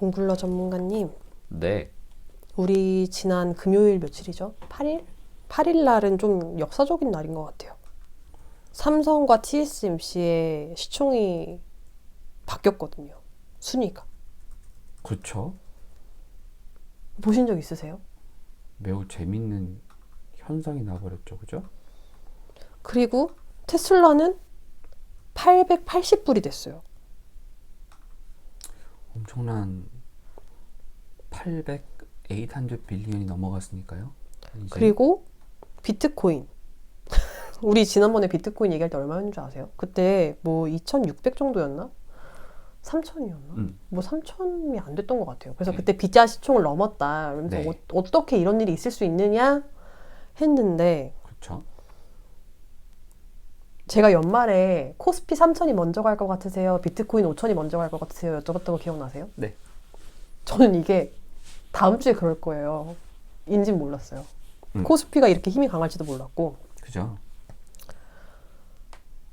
동굴러 전문가님, 네. 우리 지난 금요일 며칠이죠? 8일? 8일 날은 좀 역사적인 날인 것 같아요. 삼성과 TSMC의 시총이 바뀌었거든요. 순위가. 그렇죠. 보신 적 있으세요? 매우 재밌는 현상이 나버렸죠. 그죠? 그리고 테슬라는 880불이 됐어요. 엄청난 800, 800 빌리언이 넘어갔으니까요. 그리고 비트코인. 우리 지난번에 비트코인 얘기할 때 얼마였는 줄 아세요? 그때 뭐 2,600 정도였나? 3,000이었나? 음. 뭐 3,000이 안 됐던 것 같아요. 그래서 네. 그때 비자 시총을 넘었다. 그러면서 네. 어, 어떻게 이런 일이 있을 수 있느냐 했는데 그렇죠. 제가 연말에 코스피 3,000이 먼저 갈 것 같으세요? 비트코인 5,000이 먼저 갈 것 같으세요? 여쭤봤던 거 기억나세요? 네. 저는 이게 다음 주에 그럴 거예요. 인진 몰랐어요. 음. 코스피가 이렇게 힘이 강할지도 몰랐고. 그죠?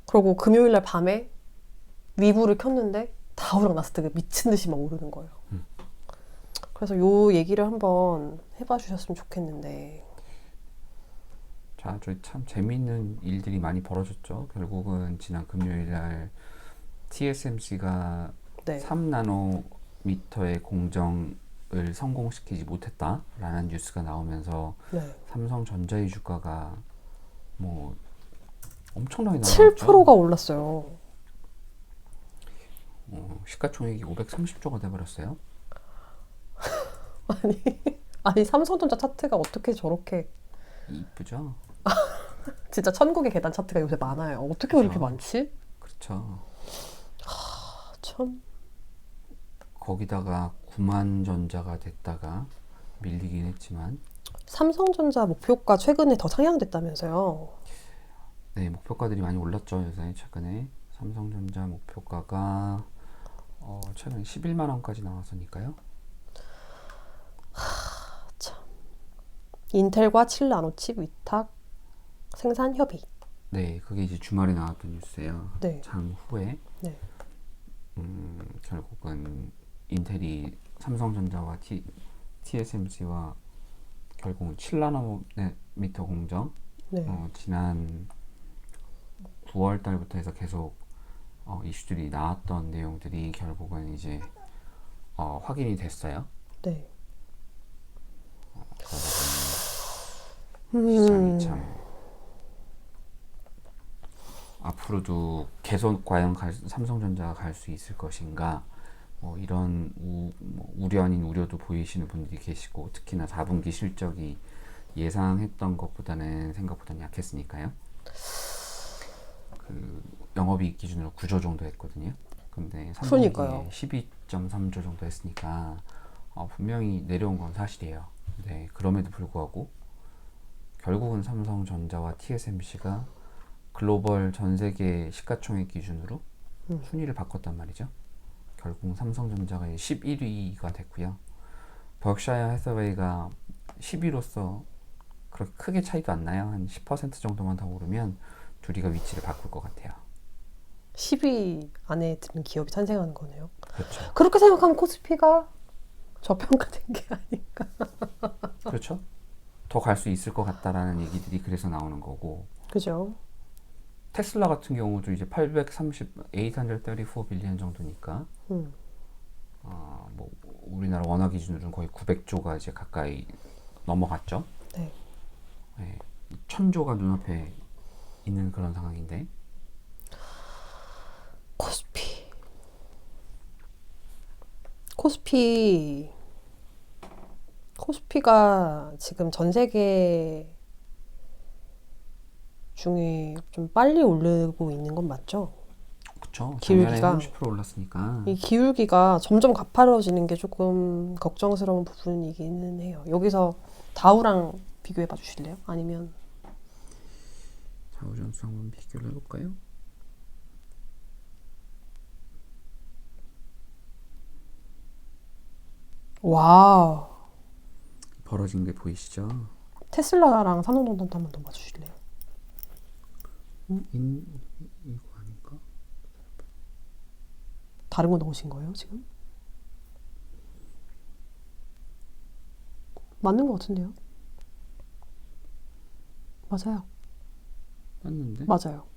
그리고 금요일 날 밤에 위브를 켰는데 다우랑 나스닥이 미친 듯이 막 오르는 거예요. 음. 그래서 요 얘기를 한번 해봐 주셨으면 좋겠는데. 자, 저희 참 재미있는 일들이 많이 벌어졌죠. 결국은 지난 금요일 날 TSMC가 네. 3나노미터의 공정 을 성공시키지 못했다라는 뉴스가 나오면서 네. 삼성전자의 주가가 뭐 엄청나게 나왔죠. 7%가 올랐어요. 어, 시가총액이 530조가 돼버렸어요. 아니, 아니 삼성전자 차트가 어떻게 저렇게 이쁘죠? 진짜 천국의 계단 차트가 요새 많아요. 어떻게 그렇게 그죠. 많지? 그렇죠. 아, 참. 거기다가 구만전자가 됐다가 밀리긴 했지만 삼성전자 목표가 최근에 더 상향됐다면서요. 네 목표가들이 많이 올랐죠 요새 최근에 삼성전자 목표가가 어, 최근에 11만 원까지 나왔으니까요. 인텔과 7나노 칩 위탁 생산 협의. 네 그게 이제 주말에 나왔던 뉴스예요. 네. 장 후에 네. 음, 결국은 인텔이 삼성전자와 T, TSMC와 결국은 7나노미터 공정 네. 어, 지난 9월 달부터 해서 계속 어, 이슈들이 나왔던 내용들이 결국은 이제 어, 확인이 됐어요. 네. 보니 시장이 참 앞으로도 계속 과연 갈- 삼성전자가 갈 수 있을 것인가 뭐 이런 우, 뭐 우려 아닌 우려도 보이시는 분들이 계시고 특히나 4분기 실적이 예상했던 것보다는 생각보다는 약했으니까요. 그 영업이익 기준으로 9조 정도 했거든요. 근데 그러니까요. 3분기에 12.3조 정도 했으니까 어, 분명히 내려온 건 사실이에요. 네, 그럼에도 불구하고 결국은 삼성전자와 TSMC가 글로벌 전 세계 시가총액 기준으로 음. 순위를 바꿨단 말이죠. 결국 삼성전자가 11위가 됐고요. 버크샤이어 해서웨이가 10위로서 그렇게 크게 차이도 안 나요. 한 10% 정도만 더 오르면 둘이가 위치를 바꿀 것 같아요. 10위 안에 드는 기업이 탄생하는 거네요. 그렇죠. 그렇게 생각하면 코스피가 저평가된 게 아닐까. 그렇죠. 더 갈 수 있을 것 같다라는 얘기들이 그래서 나오는 거고 그죠? 테슬라 같은 경우도 이제 830, 834 빌리언 정도니까 음. 어, 뭐 우리나라 원화 기준으로는 거의 900조가 이제 가까이 넘어갔죠. 네. 네, 1000조가 눈앞에 있는 그런 상황인데 코스피. 코스피. 코스피가 지금 전 세계 중에 좀 빨리 오르고 있는 건 맞죠? 기울기가- 작년에 30% 올랐으니까 이 기울기가 점점 가파라지는 게 조금 걱정스러운 부분이기는 해요. 여기서 다우랑 비교해 봐 주실래요? 아니면 자우전수 한번 비교를 해 볼까요? 와 벌어진 게 보이시죠? 테슬라랑 삼성전자 한번 더 봐주실래요? 인 이거 아닌가? 다른 거 넣으신 거예요 지금? 맞는 것 같은데요? 맞아요. 맞는데? 맞아요.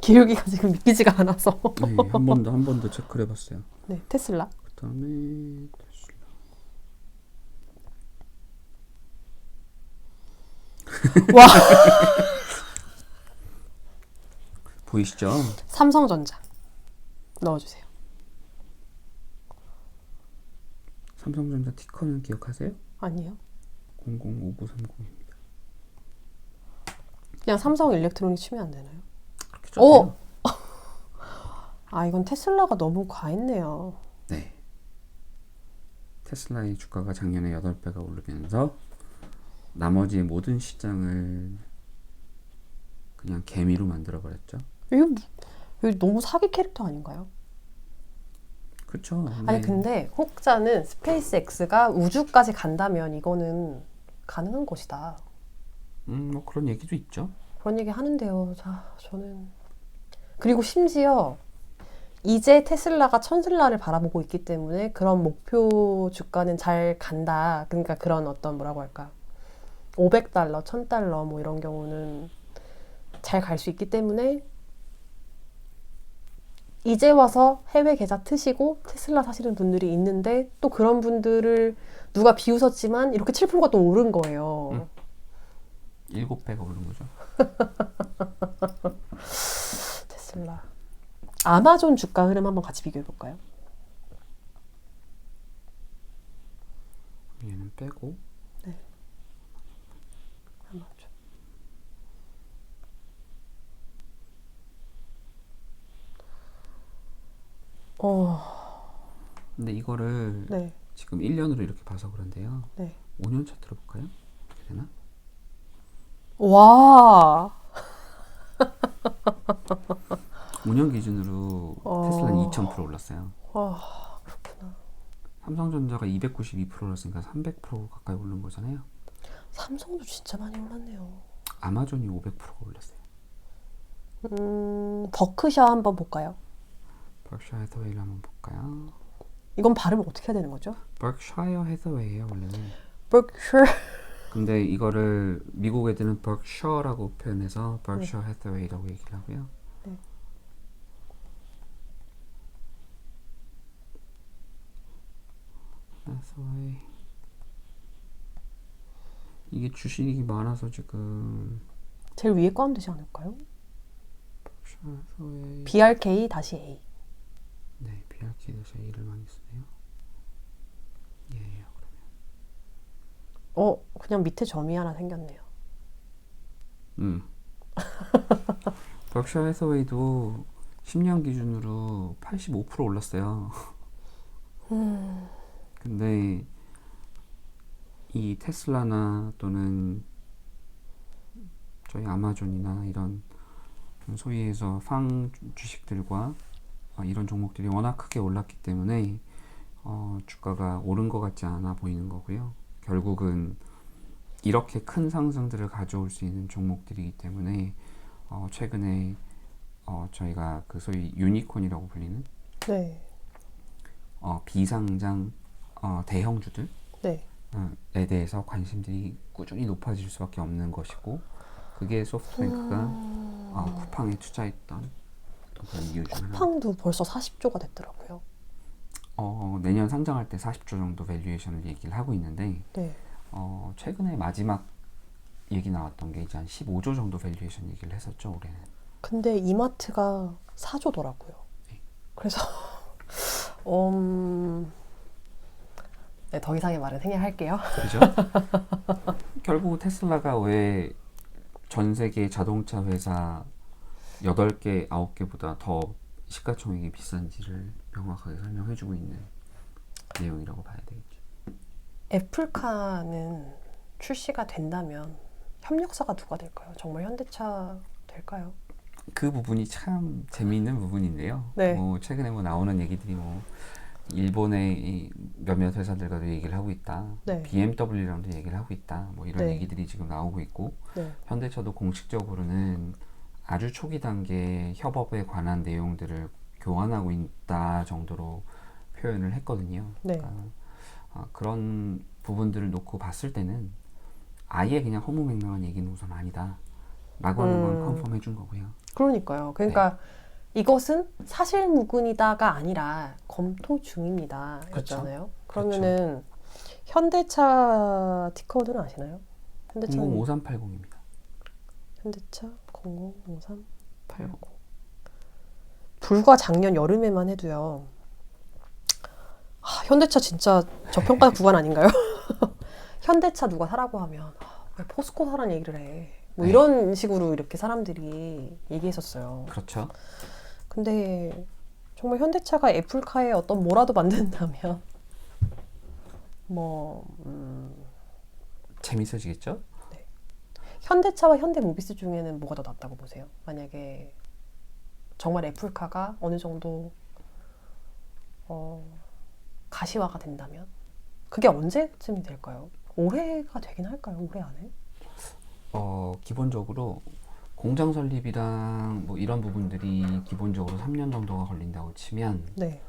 기울기가 지금 믿기지가 않아서. 네, 한 번 더 한 번 더 체크를 해봤어요. 네, 테슬라. 그 다음에 테슬라. 와, 보이시죠? 삼성전자. 넣어주세요. 삼성전자 티커는 기억하세요? 아니에요. 005930입니다. 그냥 삼성 일렉트로닉 치면 안 되나요? 그렇게 오! 적혀요? 아, 이건 테슬라가 너무 과했네요. 네. 테슬라의 주가가 작년에 8배가 오르면서 나머지 모든 시장을 그냥 개미로 만들어 버렸죠. 이거, 이거 너무 사기 캐릭터 아닌가요? 그렇죠. 아니 근데 혹자는 스페이스X가 우주까지 간다면 이거는 가능한 것이다. 음, 뭐 그런 얘기도 있죠. 그런 얘기 하는데요. 자, 저는 그리고 심지어 이제 테슬라가 천슬라를 바라보고 있기 때문에 그런 목표 주가는 잘 간다. 그러니까 그런 어떤 뭐라고 할까? 500달러, 1000달러 뭐 이런 경우는 잘 갈 수 있기 때문에 이제 와서 해외 계좌 트시고 테슬라 사시는 분들이 있는데 또 그런 분들을 누가 비웃었지만 이렇게 7%가 또 오른 거예요. 음. 7배가 오른 거죠. 테슬라. 아마존 주가 흐름 한번 같이 비교해 볼까요? 얘는 빼고 아마존. 어, 근데 이거를 네, 지금 1년으로 이렇게 봐서 그런데요. 네. 5년 차트로 볼까요? 이렇게 되나? 와, 5년 기준으로 어. 테슬라는 2000% 올랐어요. 와, 그렇구나. 삼성전자가 292% 올랐으니까 300% 가까이 오른 거잖아요. 삼성도 진짜 많이 올랐네요. 아마존이 500%가 올랐어요. 음, 버크셔 한번 볼까요? 버크셔 해서웨이를 한번 볼까요? 이건 발음을 어떻게 해야 되는 거죠? 버크셔 해서웨이예요 원래는. 버크셔. 근데 이거를 미국 애들은 버크셔라고 표현해서 버크셔 해서웨이라고 얘기를 하고요. 네. 해서웨이. 이게 주식이 많아서 지금 제일 위에 거 하면 되지 않을까요? 버크셔 해서웨이. BRK 다시 A. 네, BRK에서 A를 많이 쓰네요. 예요. 어, 그냥 밑에 점이 하나 생겼네요. 음. 버크셔 해서웨이도 10년 기준으로 85% 올랐어요. 근데 이 테슬라나 또는 저희 아마존이나 이런 좀 소위 해서 팡 주식들과 어, 이런 종목들이 워낙 크게 올랐기 때문에 어, 주가가 오른 것 같지 않아 보이는 거고요. 결국은 이렇게 큰 상승들을 가져올 수 있는 종목들이기 때문에 어, 최근에 어, 저희가 그 소위 유니콘이라고 불리는 네, 어, 비상장 어, 대형주들 네. 어, 에 대해서 관심들이 꾸준히 높아질 수밖에 없는 것이고 그게 소프트뱅크가 어, 쿠팡에 투자했던 쿠팡도 벌써 40조가 됐더라고요. 어, 내년 상장할 때 40조 정도 밸류에이션을 얘기를 하고 있는데 네. 어, 최근에 마지막 얘기 나왔던 게 이제 한 15조 정도 밸류에이션 얘기를 했었죠 올해는. 근데 이마트가 4조더라고요. 네. 그래서 음, 네, 더 이상의 말은 생략할게요. 그죠? 결국 테슬라가 왜 전 세계 자동차 회사 8개, 9개보다 더 시가총액이 비싼지를 명확하게 설명해주고 있는 내용이라고 봐야 되겠죠. 애플카는 출시가 된다면 협력사가 누가 될까요? 정말 현대차 될까요? 그 부분이 참 재미있는 부분인데요. 네. 뭐 최근에 뭐 나오는 얘기들이 뭐 일본의 이 몇몇 회사들과도 얘기를 하고 있다. 네. BMW랑도 얘기를 하고 있다. 뭐 이런 네. 얘기들이 지금 나오고 있고 네. 현대차도 공식적으로는 아주 초기 단계 협업에 관한 내용들을 교환하고 있다 정도로 표현을 했거든요. 네. 그러니까 어, 그런 부분들을 놓고 봤을 때는 아예 그냥 허무맹랑한 얘기는 우선 아니다. 라고 하는 건 음. 컨펌해 준 거고요. 그러니까요. 그러니까 이것은 사실 무근이다가 아니라 검토 중입니다. 그렇죠. 였잖아요. 그러면은 현대차 티커는 아시나요? 현대차 005380입니다. 현대차 005380 불과 작년 여름에만 해도요. 아, 현대차 진짜 저평가 구간 아닌가요? 현대차 누가 사라고 하면 아, 왜 포스코 사라는 얘기를 해. 뭐 네. 이런 식으로 이렇게 사람들이 얘기했었어요. 그렇죠. 근데 정말 현대차가 애플카에 어떤 뭐라도 만든다면 뭐 음, 재밌어지겠죠? 현대차와 현대모비스 중에는 뭐가 더 낫다고 보세요? 만약에 정말 애플카가 어느 정도 어, 가시화가 된다면 그게 언제쯤이 될까요? 올해가 되긴 할까요? 올해 안에? 어, 기본적으로 공장 설립이랑 뭐 이런 부분들이 기본적으로 3년 정도가 걸린다고 치면 네.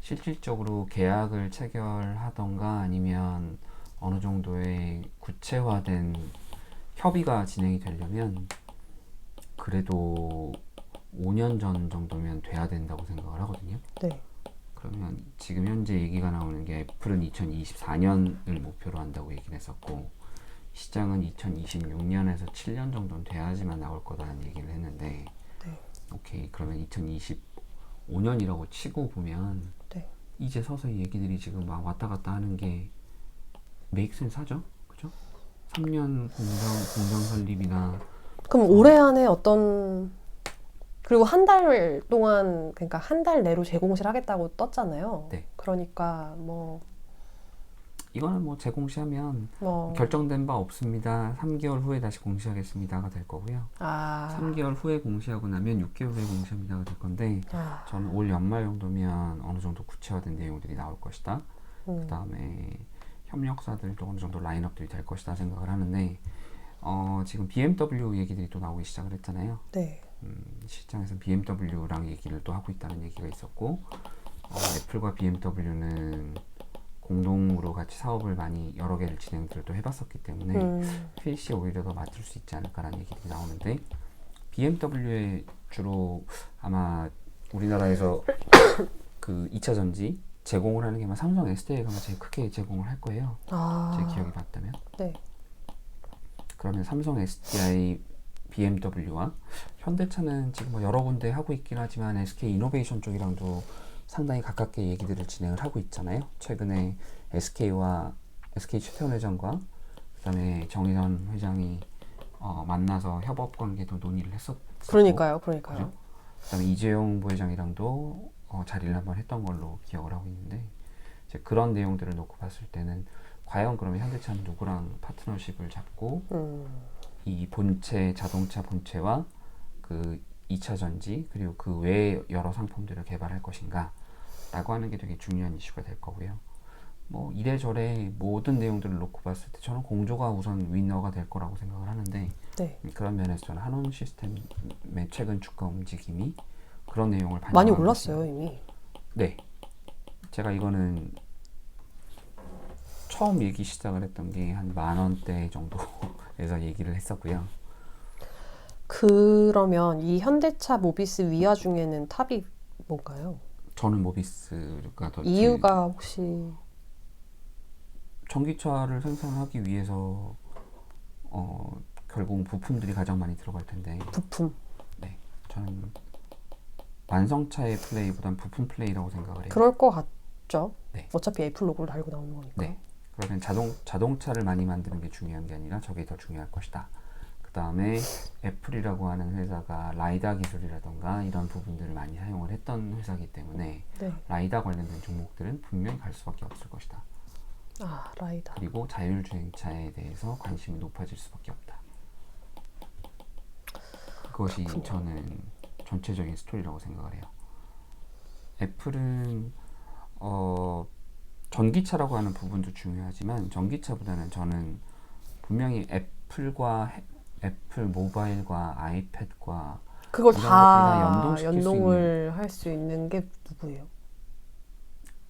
실질적으로 계약을 체결하던가 아니면 어느 정도의 구체화된 협의가 진행이 되려면 그래도 5년 전 정도면 돼야 된다고 생각을 하거든요. 네. 그러면 지금 현재 얘기가 나오는 게 애플은 2024년을 목표로 한다고 얘기를 했었고 시장은 2026년에서 7년 정도는 돼야지만 나올 거다라는 얘기를 했는데 네. 오케이 그러면 2025년이라고 치고 보면 네. 이제 서서히 얘기들이 지금 막 왔다 갔다 하는 게 메이크센스 하죠? 그죠? 3년 공장 공장 설립이나 그럼 올해 안에 어떤 그리고 한 달 동안 그러니까 한 달 내로 재공시를 하겠다고 떴잖아요. 네. 그러니까 뭐 이거는 뭐 재공시하면 뭐 결정된 바 없습니다. 3개월 후에 다시 공시하겠습니다가 될 거고요. 아, 3개월 후에 공시하고 나면 6개월 후에 공시합니다가 될 건데 아, 저는 올 연말 정도면 어느 정도 구체화된 내용들이 나올 것이다. 음, 그 다음에 협력사들도 어느 정도 라인업들이 될 것이다 생각을 하는데 어, 지금 BMW 얘기들이 또 나오기 시작을 했잖아요. 네. 음, 시장에서 BMW랑 얘기를 또 하고 있다는 얘기가 있었고 어, 애플과 BMW는 공동으로 같이 사업을 많이 여러 개를 진행들을 또 해봤었기 때문에 음, 필시에 오히려 더 맞출 수 있지 않을까라는 얘기들이 나오는데 BMW에 주로 아마 우리나라에서 그 2차 전지 제공을 하는 게 아마 삼성 SDI가 아마 제일 크게 제공을 할 거예요. 아, 제 기억이 맞다면. 네. 그러면 삼성 SDI, BMW와 현대차는 지금 뭐 여러 군데 하고 있긴 하지만 SK 이노베이션 쪽이랑도 상당히 가깝게 얘기들을 진행을 하고 있잖아요. 최근에 SK와 SK 최태원 회장과 그다음에 정의선 회장이 어, 만나서 협업 관계도 논의를 했었고 그러니까요, 그러니까요. 그죠? 그다음에 이재용 부회장이랑도 어, 자리를 한번 했던 걸로 기억을 하고 있는데 이제 그런 내용들을 놓고 봤을 때는 과연 그러면 현대차는 누구랑 파트너십을 잡고 음, 이 본체 자동차 본체와 그 2차 전지 그리고 그 외에 여러 상품들을 개발할 것인가 라고 하는 게 되게 중요한 이슈가 될 거고요. 뭐 이래저래 모든 내용들을 놓고 봤을 때 저는 공조가 우선 위너가 될 거라고 생각을 하는데 네. 그런 면에서 저는 한원 시스템의 최근 주가 움직임이 그런 내용을 많이 올랐어요, 이미. 네. 제가 이거는 처음 얘기 시작을 했던 게 한 만 원대 정도에서 얘기를 했었고요. 그러면 이 현대차 모비스 위아 중에는 탑이 뭔가요? 저는 모비스가 더 이유가 혹시 전기차를 생산하기 위해서 어 결국 부품들이 가장 많이 들어갈 텐데 부품. 저는 완성차의 플레이보단 부품 플레이라고 생각을 해요. 그럴 것 같죠? 네. 어차피 애플 로고를 달고 나오는 거니까. 네. 그러면 자동 자동차를 많이 만드는 게 중요한 게 아니라 저게 더 중요할 것이다. 그 다음에 애플이라고 하는 회사가 라이다 기술이라던가 이런 부분들을 많이 사용을 했던 회사이기 때문에 네. 라이다 관련된 종목들은 분명히 갈 수밖에 없을 것이다. 아, 라이다. 그리고 자율주행차에 대해서 관심이 높아질 수밖에 없다. 그것이 그렇군요. 저는 전체적인 스토리라고 생각을 해요. 애플은 어, 전기차라고 하는 부분도 중요하지만 전기차보다는 저는 분명히 애플과 해- 애플 모바일과 아이패드과 그걸 다 연동을 할 수 있는 게 누구예요?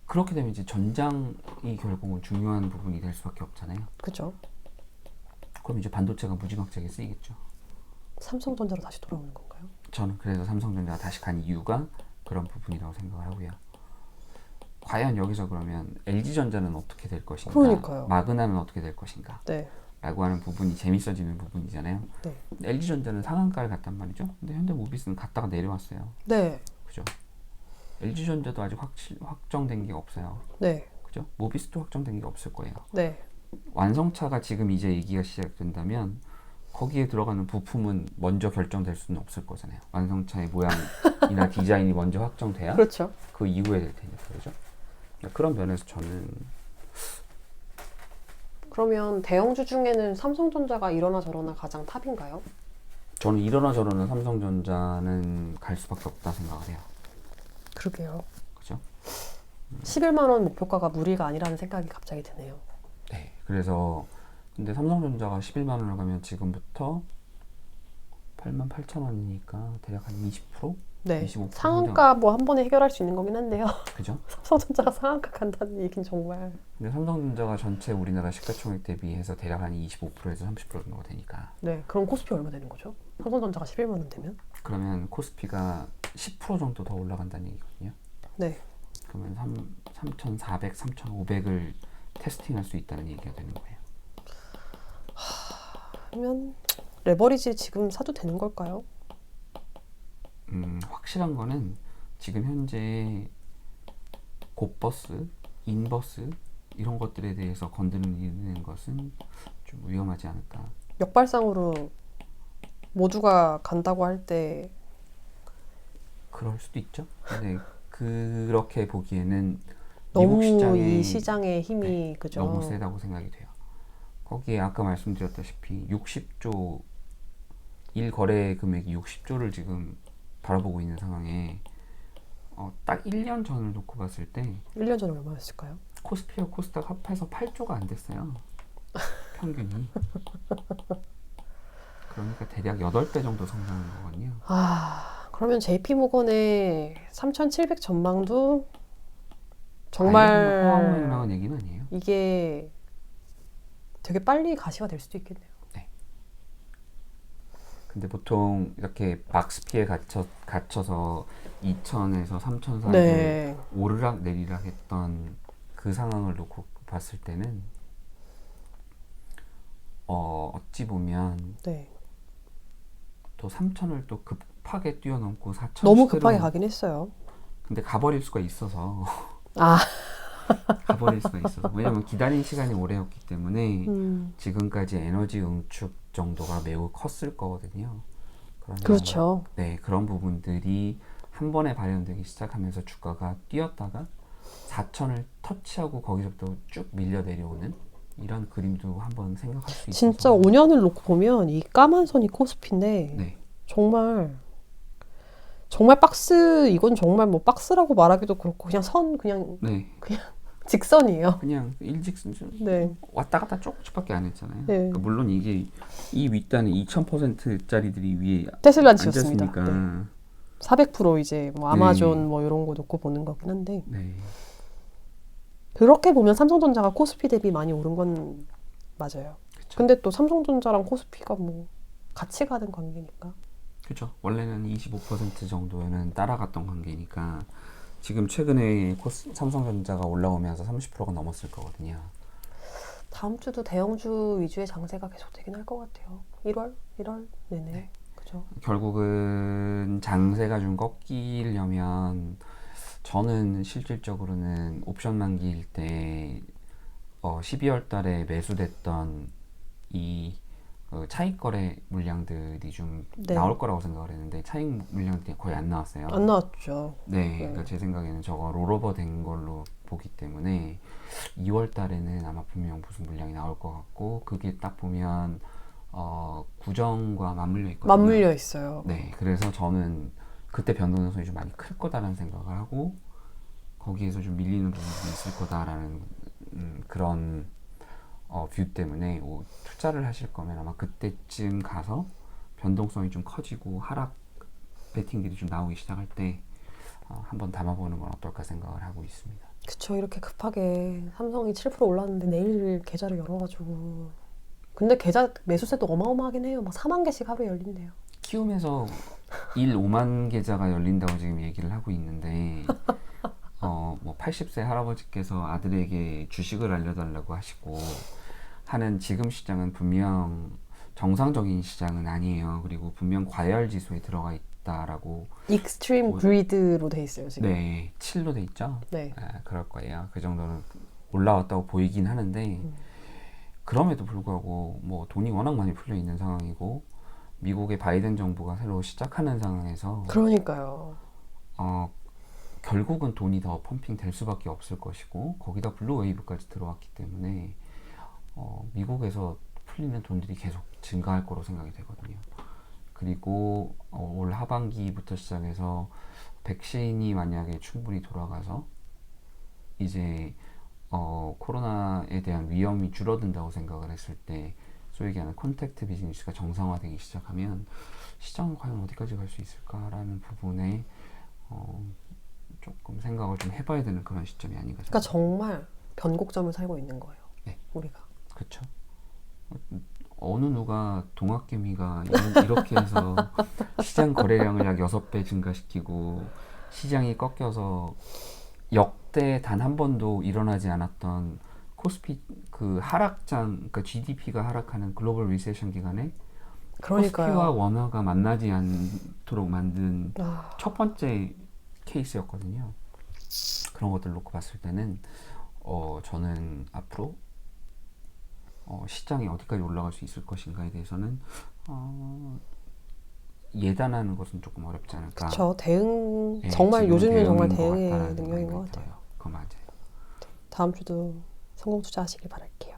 그렇게 되면 이제 전장이 결국은 중요한 부분이 될 수밖에 없잖아요. 그죠? 그럼 이제 반도체가 무지막지하게 쓰이겠죠. 삼성전자로 다시 돌아오는 건가요? 저는 그래서 삼성전자가 다시 간 이유가 그런 부분이라고 생각을 하고요. 과연 여기서 그러면 LG전자는 어떻게 될 것인가? 그러니까요. 마그나는 어떻게 될 것인가? 네. 라고 하는 부분이 재밌어지는 부분이잖아요. 네. LG전자는 상한가를 갔단 말이죠. 근데 현대모비스는 갔다가 내려왔어요. 네. 그죠? LG전자도 아직 확실, 확정된 게 없어요. 네. 그죠? 모비스도 확정된 게 없을 거예요. 네. 완성차가 지금 이제 얘기가 시작된다면 거기에 들어가는 부품은 먼저 결정될 수는 없을 거잖아요. 완성차의 모양이나 디자인이 먼저 확정돼야 그렇죠. 그 이후에 될 테니까 그죠? 그러니까 그런 면에서 저는 그러면 대형주 중에는 삼성전자가 이러나 저러나 가장 탑인가요? 저는 이러나 저러나 삼성전자는 갈 수밖에 없다 생각을 해요. 그러게요. 그죠? 11만 원 목표가가 무리가 아니라는 생각이 갑자기 드네요. 네. 그래서 근데 삼성전자가 11만 원을 가면 지금부터 8만 8천 원이니까 대략 한 20%? 네. 25% 상한가 뭐 한 번에 해결할 수 있는 거긴 한데요. 그죠? 삼성전자가 상한가 간다는 얘기는 정말 근데 삼성전자가 전체 우리나라 시가총액 대비해서 대략 한 25%에서 30% 정도가 되니까 네. 그럼 코스피 얼마 되는 거죠? 삼성전자가 11만 원 되면? 그러면 코스피가 10% 정도 더 올라간다는 얘기거든요. 네. 그러면 3, 3,400, 3,500을 테스팅할 수 있다는 얘기가 되는 거예요. 그러면 레버리지 지금 사도 되는 걸까요? 음, 확실한 거는 지금 현재 곧버스, 인버스 이런 것들에 대해서 건드리는 것은 좀 위험하지 않을까. 역발상으로 모두가 간다고 할 때 그럴 수도 있죠. 근데 그렇게 보기에는 너무 시장이 이 시장의 힘이 그죠? 너무 세다고 생각이 돼요. 거기에 아까 말씀드렸다시피 60조 일 거래 금액이 60조를 지금 바라보고 있는 상황에 어, 딱 1년 전을 놓고 봤을 때 1년 전에 얼마였을까요? 코스피와 코스닥 합해서 8조가 안 됐어요. 평균이. 그러니까 대략 8배 정도 성장한 거거든요. 아, 그러면 JP 모건의 3,700 전망도 정말 포함을 나온 얘기는 아니에요. 이게 되게 빨리 가시가 될 수도 있겠네요. 근데 보통 이렇게 박스피에 갇혀, 갇혀서 2천에서 3천 사이를 네. 오르락 내리락 했던 그 상황을 놓고 봤을 때는 어, 어찌 보면 네. 또 3천을 또 급하게 뛰어넘고 4천 너무 급하게 가긴 했어요. 근데 가버릴 수가 있어서 아, 가버릴 수가 있어서 왜냐면 기다린 시간이 오래였기 때문에 음, 지금까지 에너지 응축 정도가 매우 컸을 거거든요. 그러면 그렇죠. 네, 그런 부분들이 한 번에 발현되기 시작하면서 주가가 뛰었다가 4천을 터치하고 거기서부터 쭉 밀려 내려오는 이런 그림도 한번 생각할 수 있어서 진짜 5년을 놓고 보면 이 까만 선이 코스피인데 네, 정말 정말 박스 이건 정말 뭐 박스라고 말하기도 그렇고 그냥 선 그냥 네, 직선이에요. 그냥 일직선 네. 왔다 갔다 조금씩밖에 안 했잖아요. 네. 그러니까 물론 이게 이 윗단에 2,000%짜리들이 위에 테슬라 지었습니다. 네. 400% 이제 뭐 아마존 네. 뭐 이런 거 놓고 보는 거긴 한데 네, 그렇게 보면 삼성전자가 코스피 대비 많이 오른 건 맞아요. 그쵸. 근데 또 삼성전자랑 코스피가 뭐 같이 가는 관계니까. 그렇죠. 원래는 25% 정도는 따라갔던 관계니까 지금 최근에 코스, 삼성전자가 올라오면서 30%가 넘었을 거거든요. 다음 주도 대형주 위주의 장세가 계속 되긴 할 것 같아요. 1월, 1월 내내. 네. 그죠? 결국은 장세가 좀 꺾이려면 저는 실질적으로는 옵션 만기일 때 어, 12월 달에 매수됐던 이 어, 차익 거래 물량들이 좀 네. 나올 거라고 생각을 했는데 차익 물량들이 거의 안 나왔어요. 안 나왔죠. 네, 그러니까 제 생각에는 저거 롤오버 된 걸로 보기 때문에 2월 달에는 아마 분명 무슨 물량이 나올 것 같고 그게 딱 보면 어, 구정과 맞물려 있거든요. 맞물려 있어요. 네, 그래서 저는 그때 변동성이 좀 많이 클 거다라는 생각을 하고 거기에서 좀 밀리는 부분이 있을 거다라는 음, 그런 어, 뷰 때문에 오, 투자를 하실 거면 아마 그때쯤 가서 변동성이 좀 커지고 하락 베팅들이 좀 나오기 시작할 때 어, 한번 담아보는 건 어떨까 생각을 하고 있습니다. 그쵸 이렇게 급하게 삼성이 7% 올랐는데 내일 계좌를 열어가지고 근데 계좌 매수세도 어마어마하긴 해요. 막 4만 개씩 하루에 열린대요. 키움에서 일 5만 계좌가 열린다고 지금 얘기를 하고 있는데 어, 뭐 80세 할아버지께서 아들에게 주식을 알려달라고 하시고 하는 지금 시장은 분명 정상적인 시장은 아니에요. 그리고 분명 과열 지수에 들어가 있다라고 익스트림 뭐- 그리드로 돼 있어요 지금. 네 7로 돼 있죠. 네. 아, 그럴 거예요. 그 정도는 올라왔다고 보이긴 하는데 음. 그럼에도 불구하고 뭐 돈이 워낙 많이 풀려 있는 상황이고 미국의 바이든 정부가 새로 시작하는 상황에서 그러니까요. 어, 결국은 돈이 더 펌핑 될 수밖에 없을 것이고 거기다 블루 웨이브까지 들어왔기 때문에 어, 미국에서 풀리는 돈들이 계속 증가할 거로 생각이 되거든요. 그리고 어, 올 하반기부터 시작해서 백신이 만약에 충분히 돌아가서 이제 어, 코로나에 대한 위험이 줄어든다고 생각을 했을 때 소위 얘기하는 콘택트 비즈니스가 정상화되기 시작하면 시장은 과연 어디까지 갈 수 있을까라는 부분에 어, 조금 생각을 좀 해봐야 되는 그런 시점이 아닌가 그러니까 생각합니다. 정말 변곡점을 살고 있는 거예요. 네. 우리가. 그렇죠. 어느 누가 동학개미가 이런- 이렇게 해서 시장 거래량을 약 6배 증가시키고 시장이 꺾여서 역대 단 한 번도 일어나지 않았던 코스피 그 하락장 그러니까 GDP가 하락하는 글로벌 리세션 기간에 코스피와 그러니까요. 원화가 만나지 않도록 만든 아, 첫 번째 케이스였거든요. 그런 것들 놓고 봤을 때는 어 저는 앞으로 어 시장이 어디까지 올라갈 수 있을 것인가에 대해서는 어 예단하는 것은 조금 어렵지 않을까. 저 대응 예, 정말 요즘은 정말 대응의 능력인 것 같아요. 들어요. 그거 맞아요. 다음 주도 성공 투자하시길 바랄게요.